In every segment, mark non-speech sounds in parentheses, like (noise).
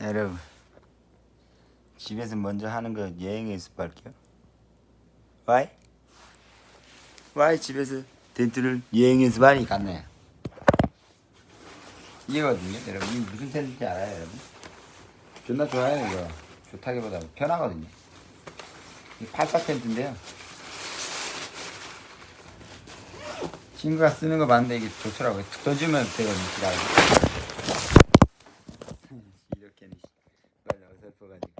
여러분 집에서 먼저 하는 거 여행 연습할게요. 와이? 와이 집에서 텐트를 여행 연습하니 갔네. 이거거든요, 여러분. 이 무슨 텐트인지 알아요, 여러분? 존나 좋아요, 이거. 좋다기보다 편하거든요. 이 팔사 텐트인데요. 친구가 쓰는 거 봤는데 이게 좋더라고요. 툭 던지면 되거든요, 기다려. 이렇게는 빨리 어설퍼가지고.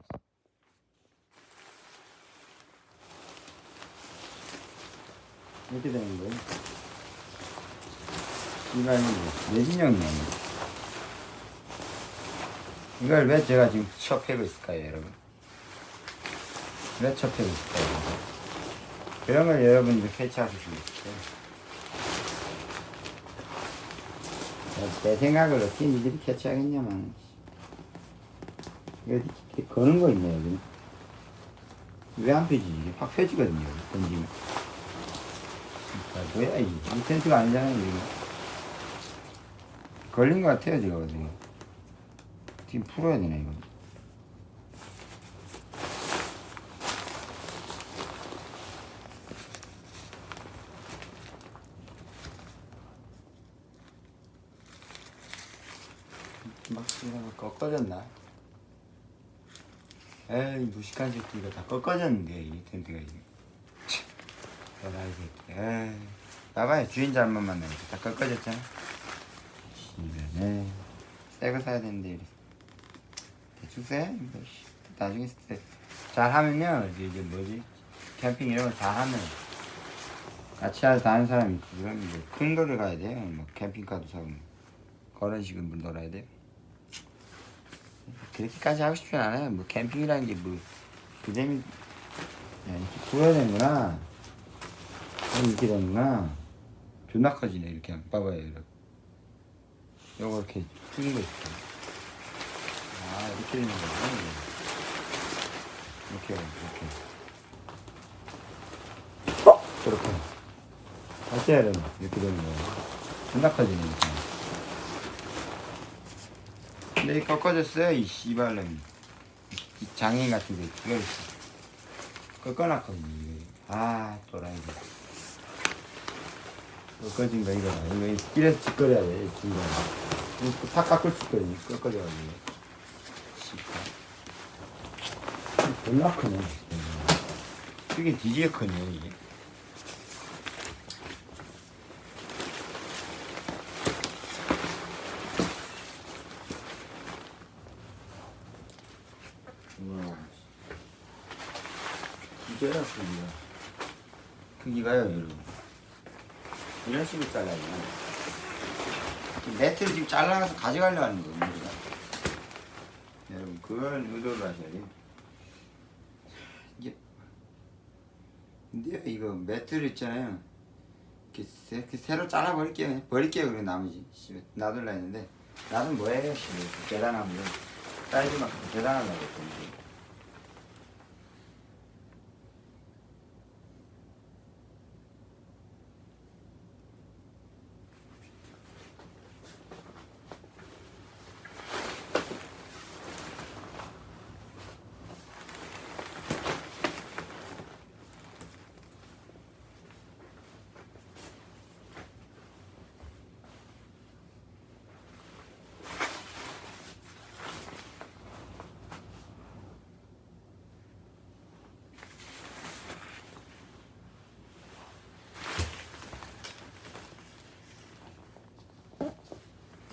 이렇게 되는 거예요. 이거는 내진형이에요. 이걸 왜 제가 지금 첩해고 있을까요, 여러분? 왜 첩해고 있을까요? 그런 걸 여러분들 캐치하실 수 있어요. 내 생각을 어떻게 니들이 캐치하겠냐만. 이거 거는 거 있네, 여기. 왜안 펴지지? 확 펴지거든요, 던지면. 아, 뭐야, 이, 이 텐트가 아니잖아요, 이거. 걸린 것 같아요, 제가 어디. 지금 풀어야 되나, 이거. 막 이거 꺾어졌나? 에이 무식한 새끼 이거 다 꺾어졌는데 이 텐트가 이게 나이 새끼 에이 봐봐요 주인 잘못 만나면 다 꺾어졌잖아 이거네 새거 사야 되는데 이래. 대충 씨. 나중에 쎄. 잘하면요 이제 뭐지 캠핑 이런 거 잘 하면 같이 하러 다니는 사람이 있고 그러면 이제 큰 거를 가야 돼요 뭐 캠핑카도 사고 뭐. 그런 식으로 놀아야 돼요 그렇게까지 하고 싶진 않아요. 뭐 캠핑이라는 게뭐 그 재미 야 이렇게 구워야 되는구나. 이렇게 되는구나. 존나 커지네 이렇게 하면 봐봐요 이렇게. 요거 이렇게 풀린 거 있어. 아 이렇게 되는 거구나. 이렇게 이렇게. 어? 저렇게. 다시 해야 되나? 이렇게 되는 거야. 존나 커지네 이렇게. 근데 이 꺾어졌어요 이 씨발놈이 이 장애인 같은 거 이걸 꺾어놨거든요. 아 또라이들 꺾어진 거 이거다. 이거 길에서 짓거려야 돼 중간에. 이거 탁 깎을 수 있거든요 꺾어져가지고. 씨발 존나 크네 이게 뒤지게 크네 이게. 크기가 크기가요 여러분 이런 식으로 잘라야 돼 매트를 지금 잘라서 가져가려고 하는 거예요 우리가. 여러분 그걸 의도를 하셔야 돼요. 이게 근데 이거 매트를 있잖아요. 이렇게, 새, 이렇게 새로 잘라버릴게요. 버릴게요 그리고 나머지. 놔둘라 했는데 나는 뭐예요. 계단하면 사이즈만큼 계단하려고 했더니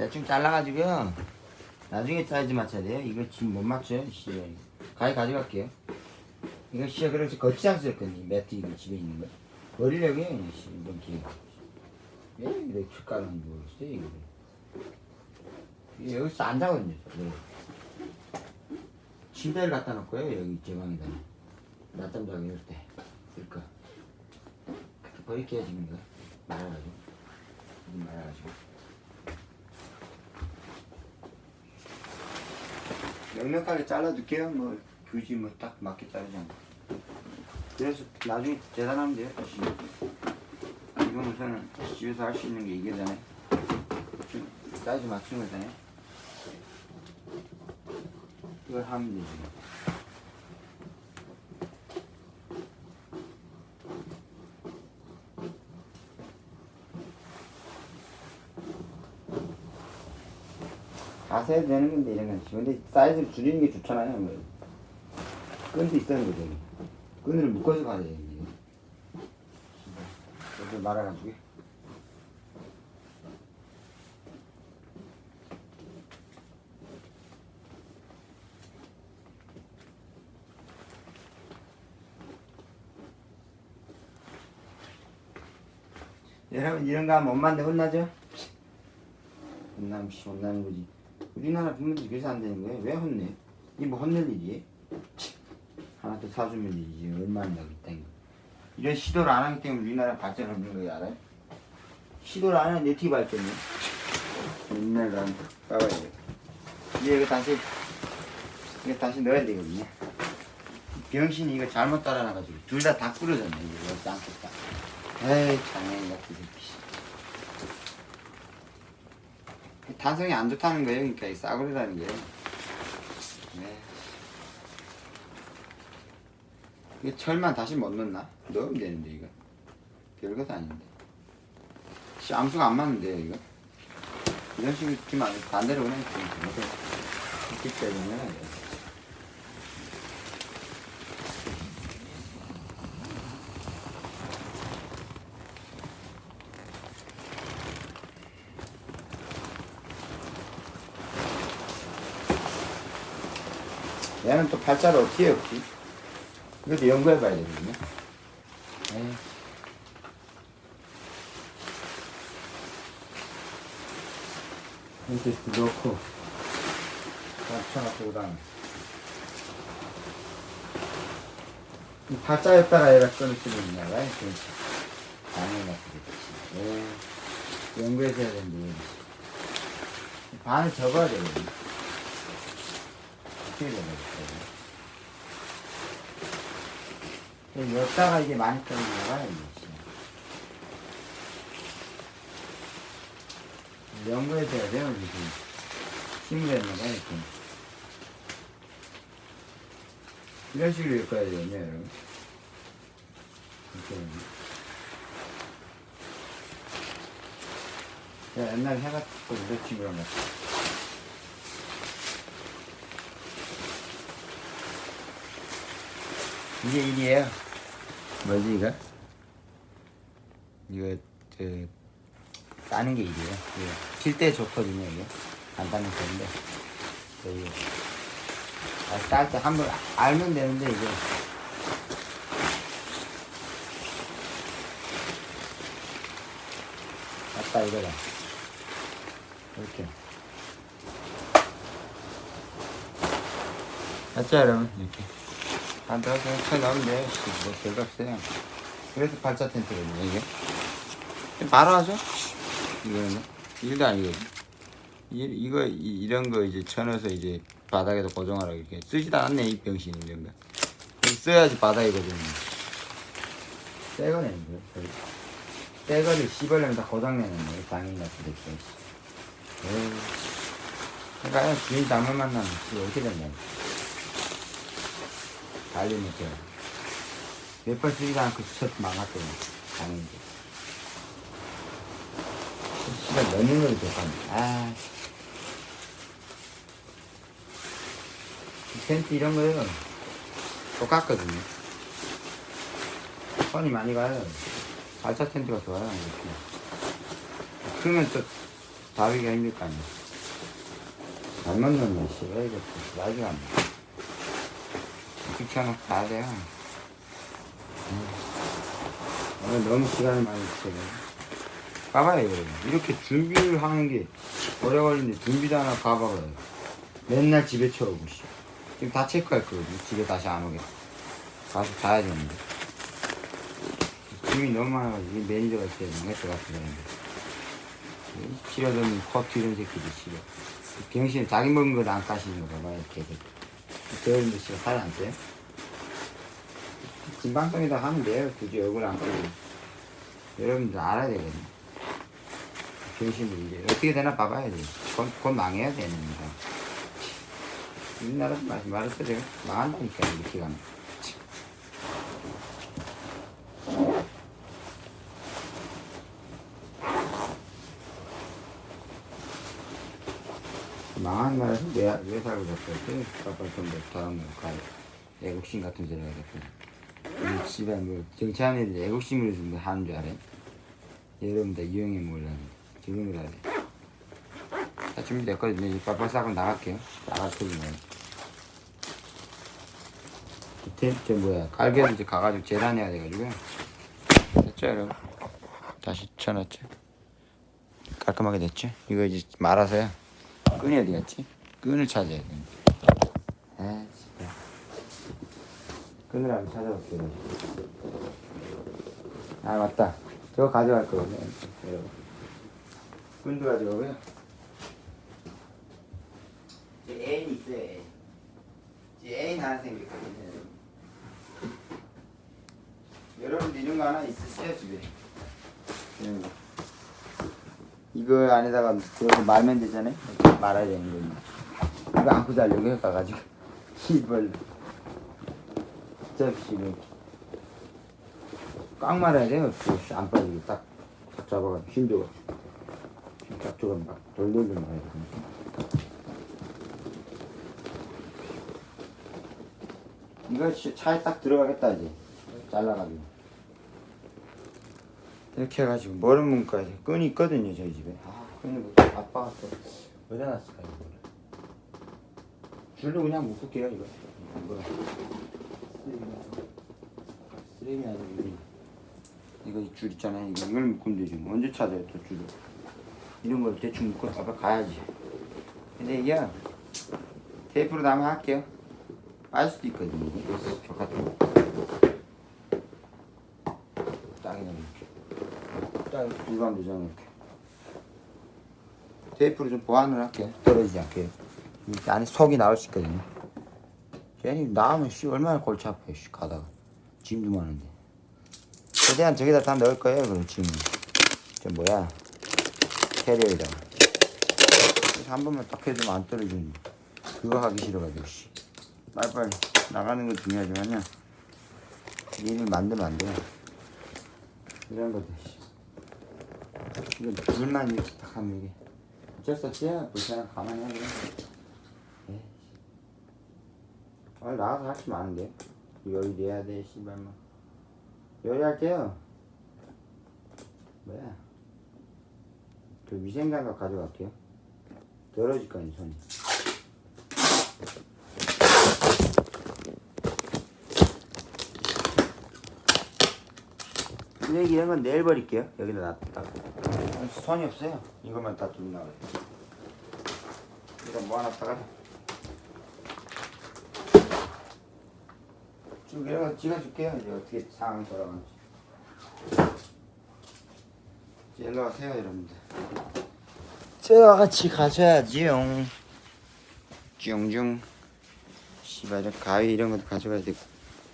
대충 잘라가지고요. 나중에 사이즈 맞춰야 돼요. 이거 지금 못 맞춰요. 씨. 가위 가져갈게요. 이거 씨 그래서 거치장 썼거든요. 매트 이거 집에 있는 거. 버리려고 해요. 씨. 이건 기회. 왜 이렇게 축가는 모르겠어요. 이거. 여기서 안 자거든요. 네. 침대를 갖다 놓고요. 여기 제 방에다. 낮잠 자고 이럴 때. 쓸까. 버릴게요. 지금 이거. 말아가지고. 말아가지고. 넉넉하게 잘라둘게요. 뭐 굳이 뭐 딱 맞게 자르지 않고. 그래서 나중에 재단하면 돼요. 다시. 이건 우선은 집에서 할 수 있는 게 이게잖아요. 좀 사이즈 맞춘 거잖아요. 그걸 하면 되지. 가세야 되는 건데 이런 건 근데 사이즈를 줄이는 게 좋잖아요. 뭐. 끈도 있다는 거죠. 끈을 묶어서 가야 돼. 이렇게 말아가지고. 여러분 이런 거 하면 엄마한테 혼나죠? 혼나면 씨 혼나는 거지. 우리나라 부모들이 그래서 안 되는 거예요. 왜 혼내? 이게 뭐 혼낼? 치, 하나 더 사주면 되지. 얼마나 거. 이런 시도를 안 하기 때문에 우리나라 발전 없는 거예요, 알아요? 시도를 안 하는데 어떻게 발전해? 맨날 난 까봐야 돼. 이제 이거 다시, 이거 다시 넣어야 되거든요. 병신이 이거 잘못 따라놔가지고 둘 다다 부러졌네, 이거 쌍꺼다 에이, 장애인 같은 새끼. 탄성이 안 좋다는 거예요, 그러니까 이 싸구려라는 게. 네. 이게 철만 다시 못 넣나? 넣으면 되는데 이거 별것 아닌데 씨, 암수가 안 맞는데요 이거 이런 식으로 돼. 반대로 그냥 이렇게 때리면 얘는 또 팔자를 어떻게 엮지? 이것도 연구해 봐야 되거든요. 에이. 이렇게 넣고 맞춰갖고 그다음 이 팔자였다가 얘가 끊을 수도 있나 봐요. 그렇지. 그렇지. 예. 연구해서 해야 되는데 반을 접어야 되거든요. 어떻게 접어야 돼? 여기다가 이게 많이 봐요, 이게. 연구해서 해야 돼요, 이렇게. 힘을 했나 봐요, 이렇게. 이런 식으로 엮어야 되겠네요, 여러분. 이렇게. 제가 옛날에 우리 친구랑 같이. 이게 일이에요. 뭐지 이거? 이거 그 싸는 게 일이에요. 필때 좋거든요 이게. 간단한 건데. 저기 쌀때 한 번 알면 되는데 이게 아까 이거다. 이렇게. 맞죠 여러분? 이렇게 앉아서 쳐 나오면 돼요. 씨, 뭐 없어요. 그래서 발자 텐트거든요, 이게. 하죠? 이거는. 일도 아니거든. 이, 이거, 이, 런거 이제 쳐넣어서 이제 바닥에도 고정하라고 이렇게 쓰지도 않네, 이 병신 이런 거. 써야지 바닥에 고정이. 새 거네, 이거. 새 거를 씹으려면 다 고장내는 거 당연히 같은 됐어. 에이. 그러니까 주인 잘못 만나면 씨, 어떻게 된다. 달리니까. 몇번 쓰지도 않고 첫 망했더니 당연히 시간 넣는 걸 좋아하네. 아. 텐트 이런 거요. 똑같거든요. 손이 많이 가요. 발차 텐트가 좋아요 이렇게. 그러면 또 다루기가 힘들 거 아니야 잘못 넣으면 씨발 이거 나이가 안 나. 귀찮아 가야 돼요. 음. 오늘 너무 시간을 많이 쓰네. 봐봐요, 여러분. 이렇게 준비를 하는 게 오래 걸리는데 준비도 하나 가봐봐요. 맨날 집에 쳐오고, 씨. 지금 다 체크할 거거든요. 집에 다시 안 오게. 가서 자야 되는데. 짐이 너무 많아가지고, 이 매니저가 있어야 되는 것 같은데. 싫어하는 커피 이런 새끼들 싫어. 병신 자기 먹은 거도 안 까시는 거 봐봐요, 걔들. 저런데 씨가 살이 안 쪄요? 진방송에다 하면 돼요. 굳이 얼굴 안 끄고. 여러분들 알아야 되거든요. 병신들이 이제 어떻게 되나 봐봐야 돼. 곧, 곧 망해야 되는 거다. 우리나라 말 말했어 내가 망한다니까 이렇게 가면. 망한 나라에서 왜, 왜 살고 싶었지? 아빠 좀더 다음 거 가. 애국심 같은 소리 하겠다. 우리 집에 뭐 정치하는 애들 애국심으로 좀 하는 줄 알아? 여러분 다 이용해 몰라는 지금을 하래. 다 준비됐거든요. 이제 빠빠 싸고 나갈게요. 나갈 테니까. 밑에 저 뭐야 깔개를 이제 가가지고 재단해야 돼가지고 됐죠 여러분? 다시 쳐놨죠? 깔끔하게 됐죠? 이거 이제 말아서요. 끈이 어디 갔지? 끈을 찾아야 돼. 아, 진짜. 한번 찾아볼게요. 아, 맞다. 저거 가져갈 거거든요. 여러분. 끈도 가져가고요. 제 애인 있어요, 애인. 제 애인 하나 생겼거든요. 여러분. 여러분도 이런 거 하나 있으세요, 집에? 이런 거. 이거 안에다가 이렇게 말면 되잖아요. 이렇게 말아야 되는 거니. 이거 안고 자려고 해가지고 (laughs) 이걸 접시를 꽉 말아야 돼요. 그안 빠지게 딱, 딱 잡아가지고 힘줘가 딱 줘가 막 돌돌돌 말아야 돼. 이거 시- 차에 딱 들어가겠다 이제. 잘라가지고. 이렇게 해가지고 머리 문까지 끈이 있거든요 저희 집에. 아 끈이 뭐 아빠가 또 어디다 놨을까 이거 줄로 그냥 묶을게요 이거. 뭐라 쓰레기 아니고 이거 이거 이 줄 있잖아요 이거. 이걸 묶으면 되죠 언제 찾아요 또 줄을? 이런 걸 대충 묶고 아빠 가야지. 근데 이게 테이프로 나면 할게요. 빠질 수도 있거든요. 저 같은 거. 땅에 이렇게. 땅에 불가면 되잖아 이렇게. 테이프로 좀 보완을 할게요. 떨어지지 않게. 안에 속이 나올 수 있거든요. 괜히 나오면 씨 얼마나 골치 아파요 씨 가다가 짐도 많은데. 최대한 저기다 다 넣을 거예요 그럼 짐은 저 뭐야? 캐리어에다가 한 번만 딱 해주면 안 떨어지는데 그거 하기 싫어가지고 씨. 빨리빨리 나가는 건 중요하지만요. 일을 만들면 안 돼요. 이런 씨. 이건 불만 이렇게 딱 하면 이게 어쩔 수 없어요 불편한 가만히 하면. 에이. 오늘 나가서 할 수 많은데 요리 내야 돼 씨발만 요리할게요 뭐야 그 위생장갑 가져갈게요 떨어질 거니 손이 쓰레기 이런 건 내일 버릴게요. 여기다 놔뒀다가. 손이 없어요. 이것만 다 두고 나가요. 일단 모아놨다가. 쭉거 찍어줄게요. 이제 어떻게 상황이 돌아가는지. 이제 와세요, 여러분들. 저와 같이 가셔야지요. 쭝쭝. 씨발, 이런 가위 이런 것도 가져가야 되고.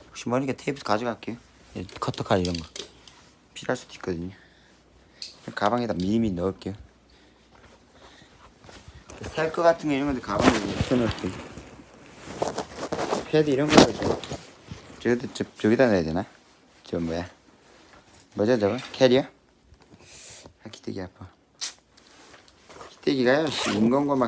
혹시 모르니까 테이프 가져갈게요. 예, 커터칼 이런 거. 필요할 수도 있거든요. 가방에다 미리미리 넣을게요. 살 거 같은 거 이런 것도 가방에 넣어놓을게요. 패드 이런 거죠. 저기다, 저, 저기다 넣어야 되나? 저 뭐야? 뭐죠 저거? 캐리어? 아 기대기 아파. 기대기가요. 씨, 인공고 막